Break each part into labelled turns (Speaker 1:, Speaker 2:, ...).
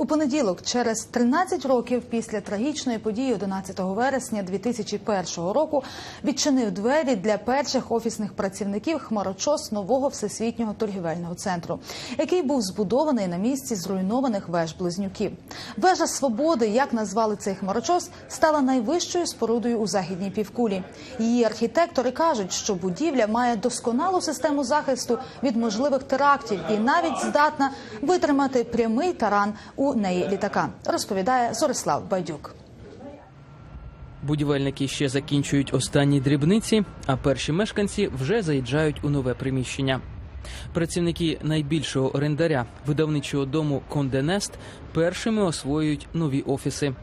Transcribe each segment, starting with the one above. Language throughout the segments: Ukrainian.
Speaker 1: У понеділок, через 13 років після трагічної події 11 вересня 2001 року, відчинив двері для перших офісних працівників хмарочос нового всесвітнього торгівельного центру, який був збудований на місці зруйнованих веж близнюків. Вежа свободи, як назвали цей хмарочос, стала найвищою спорудою у західній півкулі. Її архітектори кажуть, що будівля має досконалу систему захисту від можливих терактів і навіть здатна витримати прямий таран у неї літака, розповідає Зорислав Байдюк.
Speaker 2: Будівельники ще закінчують останні дрібниці, а перші мешканці вже заїжджають у нове приміщення. Працівники найбільшого орендаря видавничого дому Конденест першими освоюють нові офіси.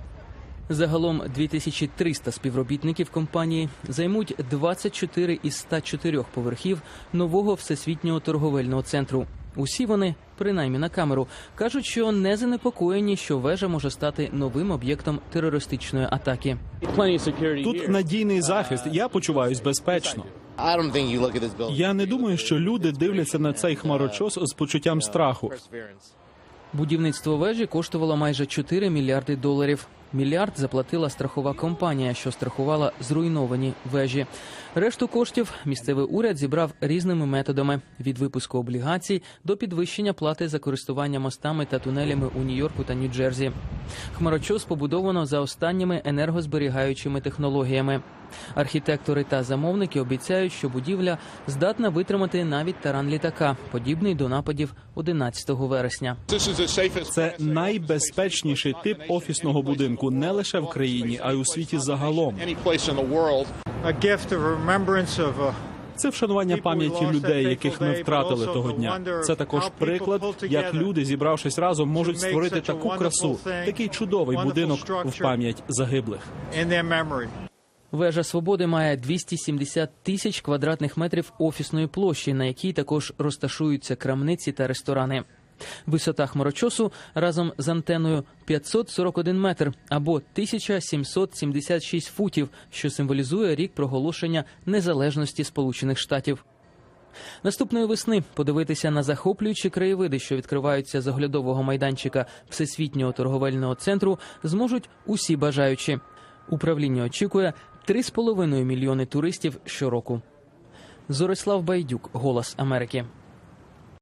Speaker 2: Загалом 2300 співробітників компанії займуть 24 із 104 поверхів нового всесвітнього торговельного центру. Усі вони, принаймні на камеру, кажуть, що не занепокоєні, що вежа може стати новим об'єктом терористичної атаки.
Speaker 3: Тут надійний захист. Я почуваюсь безпечно. Я не думаю, що люди дивляться на цей хмарочос з почуттям страху.
Speaker 2: Будівництво вежі коштувало майже 4 мільярди доларів. Мільярд заплатила страхова компанія, що страхувала зруйновані вежі. Решту коштів місцевий уряд зібрав різними методами: від випуску облігацій до підвищення плати за користування мостами та тунелями у Нью-Йорку та Нью-Джерсі. Хмарочос побудовано за останніми енергозберігаючими технологіями. Архітектори та замовники обіцяють, що будівля здатна витримати навіть таран літака, подібний до нападів 11 вересня.
Speaker 3: Це найбезпечніший тип офісного будинку не лише в країні, а й у світі загалом. Це вшанування пам'яті людей, яких ми втратили того дня. Це також приклад, як люди, зібравшись разом, можуть створити таку красу, такий чудовий будинок в пам'ять загиблих.
Speaker 2: Вежа свободи має 270 тисяч квадратних метрів офісної площі, на якій також розташуються крамниці та ресторани. Висота хмарочосу разом з антеною 541 метр або 1776 футів, що символізує рік проголошення незалежності Сполучених Штатів. Наступної весни подивитися на захоплюючі краєвиди, що відкриваються з оглядового майданчика Всесвітнього торговельного центру, зможуть усі бажаючі. Управління очікує 3,5 мільйони туристів щороку. Зорислав Байдюк, Голос Америки.